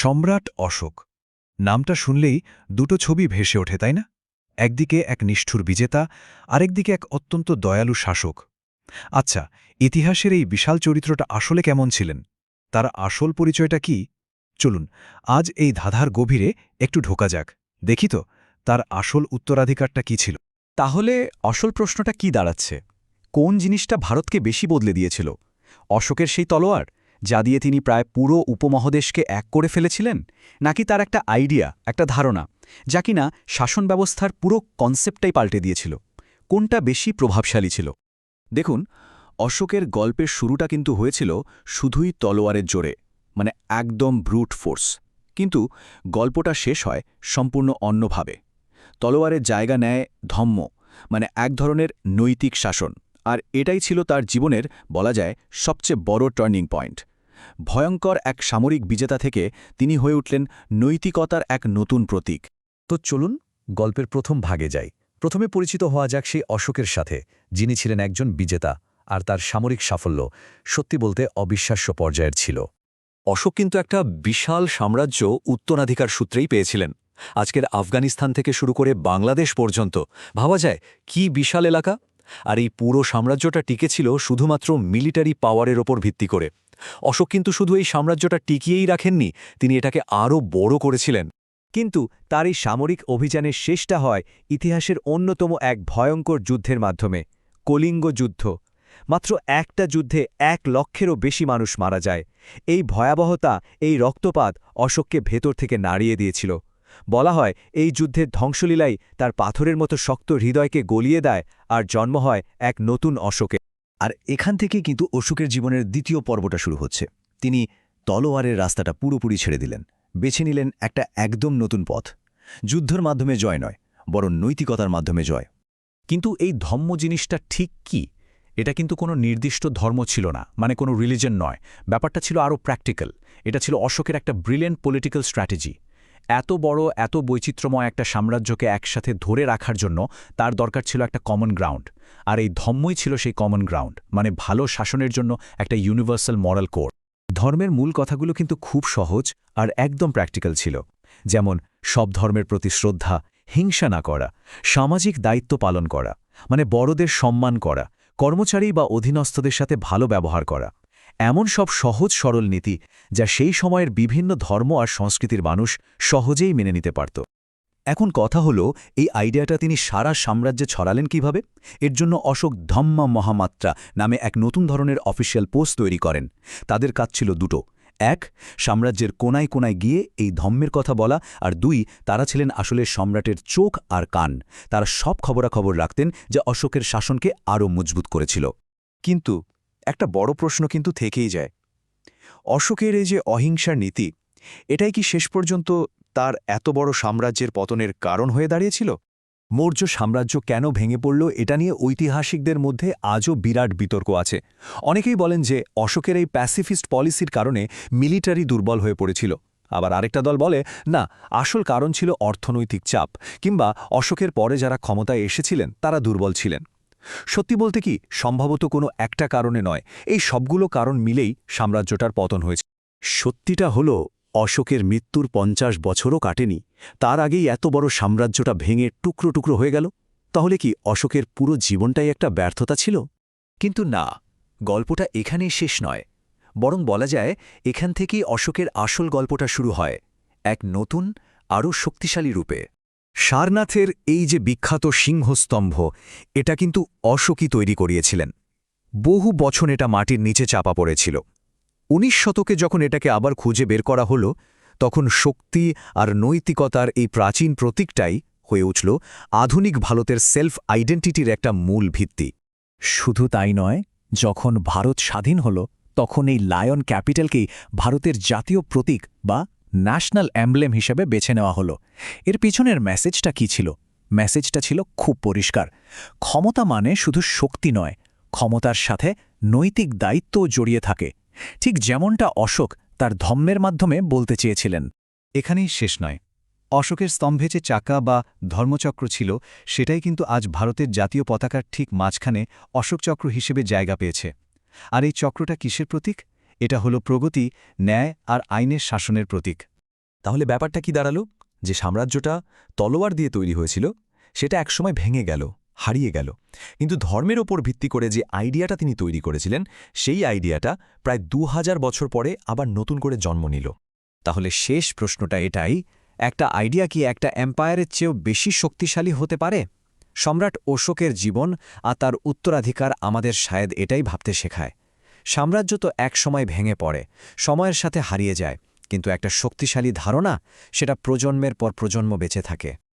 সম্রাট অশোক। নামটা শুনলেই দুটো ছবি ভেসে ওঠে, তাই না? একদিকে এক নিষ্ঠুর বিজেতা, আরেকদিকে এক অত্যন্ত দয়ালু শাসক। আচ্ছা ইতিহাসের এই বিশাল চরিত্রটা আসলে কেমন ছিলেন? তার আসল পরিচয়টা কি? চলুন, আজ এই ধাঁধার গভীরে একটু ঢোকা যাক। দেখি তো, তার আসল উত্তরাধিকারটা কি ছিল? তাহলে আসল প্রশ্নটা কি দাঁড়াচ্ছে? কোন জিনিসটা ভারতকে বেশি বদলে দিয়েছিল? অশোকের সেই তলোয়ার? যা দিয়ে তিনি প্রায় পুরো উপমহাদেশকে এক করে ফেলেছিলেন? নাকি তার একটা আইডিয়া একটা ধারণা, যা কিনা শাসন ব্যবস্থার পুরো কনসেপ্টটাই পাল্টে দিয়েছিল? কোনটা বেশি প্রভাবশালী ছিল? দেখুন, অশোকের গল্পের শুরুটা কিন্তু হয়েছিল শুধুই তলোয়ারের জোরে মানে একদম ব্রুট ফোর্স কিন্তু গল্পটা শেষ হয় সম্পূর্ণ অন্যভাবে। তলোয়ারের জায়গা নেয় ধম্ম মানে এক ধরনের নৈতিক শাসন। আর এটাই ছিল তার জীবনের, বলা যায়, সবচেয়ে বড় টার্নিং পয়েন্ট ভয়ঙ্কর এক সামরিক বিজেতা থেকে তিনি হয়ে উঠলেন নৈতিকতার এক নতুন প্রতীক। তো চলুন গল্পের প্রথম ভাগে যাই। প্রথমে পরিচিত হওয়া যাক সেই অশোকের সাথে, যিনি ছিলেন একজন বিজেতা আর তার সামরিক সাফল্য সত্যি বলতে অবিশ্বাস্য পর্যায়ের ছিল। অশোক কিন্তু একটা বিশাল সাম্রাজ্য উত্তরাধিকার সূত্রেই পেয়েছিলেন। আজকের আফগানিস্তান থেকে শুরু করে বাংলাদেশ পর্যন্ত, ভাবা যায় কি বিশাল এলাকা? আর এই পুরো সাম্রাজ্যটা টিকেছিল শুধুমাত্র মিলিটারি পাওয়ারের ওপর ভিত্তি করে। অশোক কিন্তু শুধু এই সাম্রাজ্যটা টিকিয়েই রাখেননি, তিনি এটাকে আরও বড় করেছিলেন। কিন্তু তার এই সামরিক অভিযানের শেষটা হয় ইতিহাসের অন্যতম এক ভয়ঙ্কর যুদ্ধের মাধ্যমে, কলিঙ্গ যুদ্ধ। মাত্র একটা যুদ্ধে এক লক্ষেরও বেশি মানুষ মারা যায়। এই ভয়াবহতা, এই রক্তপাত অশোককে ভেতর থেকে নাড়িয়ে দিয়েছিল। বলা হয় এই যুদ্ধের ধ্বংসলীলাই তার পাথরের মতো শক্ত হৃদয়কে গলিয়ে দেয় আর জন্ম হয় এক নতুন অশোকে আর এখান থেকেই কিন্তু অশোকের জীবনের দ্বিতীয় পর্বটা শুরু হচ্ছে। তিনি তলোয়ারের রাস্তাটা পুরোপুরি ছেড়ে দিলেন, বেছে নিলেন একটা একদম নতুন পথ। যুদ্ধের মাধ্যমে জয় নয়, বরং নৈতিকতার মাধ্যমে জয়। কিন্তু এই ধম্ম জিনিসটা ঠিক কি? এটা কিন্তু কোনো নির্দিষ্ট ধর্ম ছিল না মানে কোনো রিলিজন নয়। ব্যাপারটা ছিল আরও প্র্যাকটিক্যাল এটা ছিল অশোকের একটা ব্রিলিয়েন্ট পলিটিক্যাল স্ট্র্যাটেজি এত বড়, এত বৈচিত্র্যময় একটা সাম্রাজ্যকে একসাথে ধরে রাখার জন্য তার দরকার ছিল একটা কমন গ্রাউন্ড আর এই ধম্মই ছিল সেই কমন গ্রাউন্ড মানে ভালো শাসনের জন্য একটা ইউনিভার্সাল মরাল কোড ধর্মের মূল কথাগুলো কিন্তু খুব সহজ আর একদম প্র্যাকটিক্যাল ছিল। যেমন, সব ধর্মের প্রতি শ্রদ্ধা, হিংসা না করা, সামাজিক দায়িত্ব পালন করা মানে বড়দের সম্মান করা, কর্মচারী বা অধীনস্থদের সাথে ভালো ব্যবহার করা। এমন সব সহজ সরল নীতি যা সেই সময়ের বিভিন্ন ধর্ম আর সংস্কৃতির মানুষ সহজেই মেনে নিতে পারত। এখন কথা হলো, এই আইডিয়াটা তিনি সারা সাম্রাজ্যে ছড়ালেন কীভাবে? এর জন্য অশোক ধম্মা মহামাত্রা নামে এক নতুন ধরনের অফিসিয়াল পোস্ট তৈরি করেন। তাদের কাজ ছিল দুটো। এক, সাম্রাজ্যের কোনায় কোনায় গিয়ে এই ধম্মের কথা বলা, আর দুই, তারা ছিলেন আসলে সম্রাটের চোখ আর কান। তারা সব খবরাখবর রাখতেন যা অশোকের শাসনকে আরও মজবুত করেছিল। কিন্তু একটা বড় প্রশ্ন কিন্তু থেকেই যায়। অশোকের এই যে অহিংসার নীতি, এটাই কি শেষ পর্যন্ত তার এত বড় সাম্রাজ্যের পতনের কারণ হয়ে দাঁড়িয়েছিল? মৌর্য সাম্রাজ্য কেন ভেঙে পড়ল এটা নিয়ে ঐতিহাসিকদের মধ্যে আজও বিরাট বিতর্ক আছে। অনেকেই বলেন যে অশোকের এই প্যাসিফিস্ট পলিসির কারণে মিলিটারি দুর্বল হয়ে পড়েছিল। আবার আরেকটা দল বলে, না, আসল কারণ ছিল অর্থনৈতিক চাপ, কিংবা অশোকের পরে যারা ক্ষমতায় এসেছিলেন তারা দুর্বল ছিলেন। সত্যি বলতে কি, সম্ভবত কোনো একটা কারণে নয়। এই সবগুলো কারণ মিলেই সাম্রাজ্যটার পতন হয়েছে। সত্যিটা হলো, অশোকের মৃত্যুর পঞ্চাশ বছরও কাটেনি। তার আগেই এত বড় সাম্রাজ্যটা ভেঙে টুকরো টুকরো হয়ে গেল। তাহলে কি অশোকের পুরো জীবনটাই একটা ব্যর্থতা ছিল? কিন্তু না, গল্পটা এখানেই শেষ নয়। বরং বলা যায়, এখান থেকেই অশোকের আসল গল্পটা শুরু হয়, এক নতুন, আরও শক্তিশালী রূপে। সারনাথের এই যে বিখ্যাত সিংহস্তম্ভ, এটা কিন্তু অশোকই তৈরি করিয়েছিলেন। বহু বছর এটা মাটির নিচে চাপা পড়েছিল। উনিশ শতকে যখন এটাকে আবার খুঁজে বের করা হলো, তখন শক্তি আর নৈতিকতার এই প্রাচীন প্রতীকটাই হয়ে উঠল আধুনিক ভারতের সেলফ আইডেন্টিটির একটা মূল ভিত্তি। শুধু তাই নয়, যখন ভারত স্বাধীন হল, তখন এই লায়ন ক্যাপিটালকেই ভারতের জাতীয় প্রতীক বা ন্যাশনাল অ্যাম্বলেম হিসেবে বেছে নেওয়া হলো। এর পিছনের মেসেজটা কি ছিল? মেসেজটা ছিল খুব পরিষ্কার। ক্ষমতা মানে শুধু শক্তি নয়, ক্ষমতার সাথে নৈতিক দায়িত্বও জড়িয়ে থাকে। ঠিক যেমনটা অশোক তার ধম্মের মাধ্যমে বলতে চেয়েছিলেন। এখানেই শেষ নয়। অশোকের স্তম্ভে যে চাকা বা ধর্মচক্র ছিল, সেটাই কিন্তু আজ ভারতের জাতীয় পতাকার ঠিক মাঝখানে অশোকচক্র হিসেবে জায়গা পেয়েছে। আর এই চক্রটা কিসের প্রতীক? এটা হলো প্রগতি, ন্যায় আর আইনের শাসনের প্রতীক। তাহলে ব্যাপারটা কি দাঁড়াল? যে সাম্রাজ্যটা তলোয়ার দিয়ে তৈরি হয়েছিল, সেটা একসময় ভেঙে গেল, হারিয়ে গেল। কিন্তু ধর্মের ওপর ভিত্তি করে যে আইডিয়াটা তিনি তৈরি করেছিলেন, সেই আইডিয়াটা প্রায় দু হাজার বছর পরে আবার নতুন করে জন্ম নিল। তাহলে শেষ প্রশ্নটা এটাই, একটা আইডিয়া কি একটা এম্পায়ারের চেয়েও বেশি শক্তিশালী হতে পারে? সম্রাট অশোকের জীবন আর তার উত্তরাধিকার আমাদের শায়দ এটাই ভাবতে শেখায়। সাম্রাজ্য তো এক সময় ভেঙে পড়ে, সময়ের সাথে হারিয়ে যায়, কিন্তু একটা শক্তিশালী ধারণা সেটা প্রজন্মের পর প্রজন্ম বেঁচে থাকে।